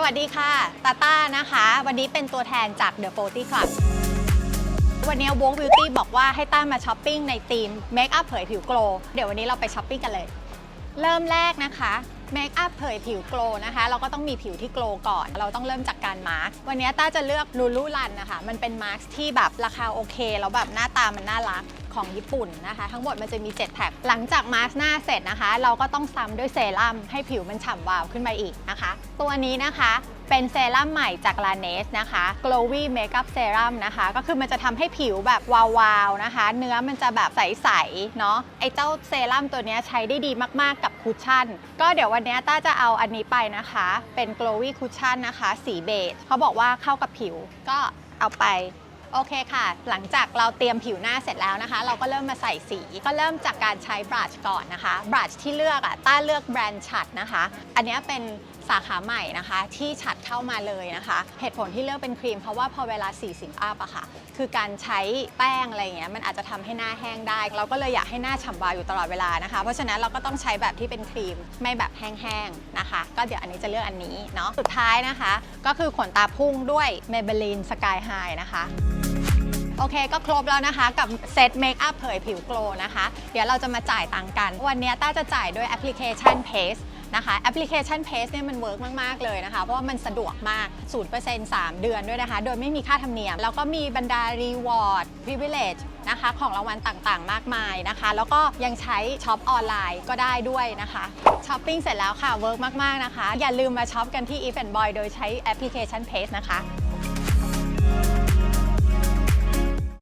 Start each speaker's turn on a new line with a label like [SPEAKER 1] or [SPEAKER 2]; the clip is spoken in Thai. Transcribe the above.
[SPEAKER 1] สวัสดีค่ะตาต้านะคะ วันนี้เป็นตัวแทนจาก The 40 Club วันนี้ Walk Beauty บอกว่าให้ต้ามาช้อปปิ้งในธีม Make up เผยผิวโกลว์เดี๋ยววันนี้เราไปช้อปปิ้งกันเลย เริ่มแรกนะคะเมคอัพเผยผิวโกลว์นะคะ เราก็ต้องมีผิวที่โกลว์ก่อน เราต้องเริ่มจากการมาร์กวันนี้ต้าจะเลือกลูลูลันนะคะ มันเป็นมาร์กที่แบบราคาโอเค แล้วแบบหน้าตามันน่ารัก ของญี่ปุ่นนะคะ ทั้งหมดมันจะมี 7แพ็คหลังจากมาร์หน้าเสร็จนะคะ เราก็ต้องซ้ำด้วยเซรั่มให้ผิวมันฉ่ำวาวขึ้นมาอีกนะคะ ตัวนี้นะคะเป็นเซรั่มใหม่จาก l a n e s นะคะ Glowy Makeup Serum นะคะ ก็คือมันจะทำให้ผิวแบบวาวๆนะคะ เนื้อมันจะแบบใสๆเนาะ ไอเจ้าเซรั่มตัวนี้ใช้ได้ดีมากๆกับคุชชั่น ก็เดี๋ยววันนี้ต้าจะเอาอันนี้ไปนะคะ เป็น Glowy Cushion นะคะ สีเบจเขาบอกว่าเข้ากับผิว ก็เอาไป โอเคค่ะ หลังจากเราเตรียมผิวหน้าเสร็จแล้วนะคะ เราก็เริ่มมาใส่สี ก็เริ่มจากการใช้บรัชก่อนนะคะบรัชที่เลือกอะต้าเลือกแบรนด์ฉัดนะคะ อันนี้เป็นสาขาใหม่นะคะ ที่ฉัดเข้ามาเลยนะคะ เหตุผลที่เลือกเป็นครีมเพราะว่าพอเวลา 40 อัพอะค่ะ คือการใช้แป้งอะไรเงี้ยมันอาจจะทำให้หน้าแห้งได้ เราก็เลยอยากให้หน้าฉ่ำวาวอยู่ตลอดเวลานะคะ เพราะฉะนั้นเราก็ต้องใช้แบบที่เป็นครีมไม่แบบแห้งๆนะคะ ก็เดี๋ยวอันนี้จะเลือกอันนี้เนาะสุดท้ายนะคะ ก็คือขนตาพุ่งด้วย Maybelline Sky High นะคะ โอเคก็ครบแล้วนะคะกับเซตเมคอัพเผยผิวโกล์นะคะ เดี๋ยวเราจะมาจ่ายตังค์กัน วันนี้ต้าจะจ่ายด้วยแอปพลิเคชัน Pace นะคะแอปพลิเคชัน Pace เนี่ยมันเวิร์กมาก ๆ เลยนะคะ เพราะว่ามันสะดวกมาก 0% 3 เดือนด้วยนะคะ โดยไม่มีค่าธรรมเนียม แล้วก็มีบรรดา Reward Privilege นะคะของรางวัลต่างๆ มากมายนะคะ แล้วก็ยังใช้ช็อปออนไลน์ก็ได้ด้วยนะคะช้อปปิ้งเสร็จแล้วค่ะเวิร์กมาก ๆ นะคะ อย่าลืมมาช็อปกันที่ If Boy โดยใช้แอปพลิเคชัน Pace นะคะ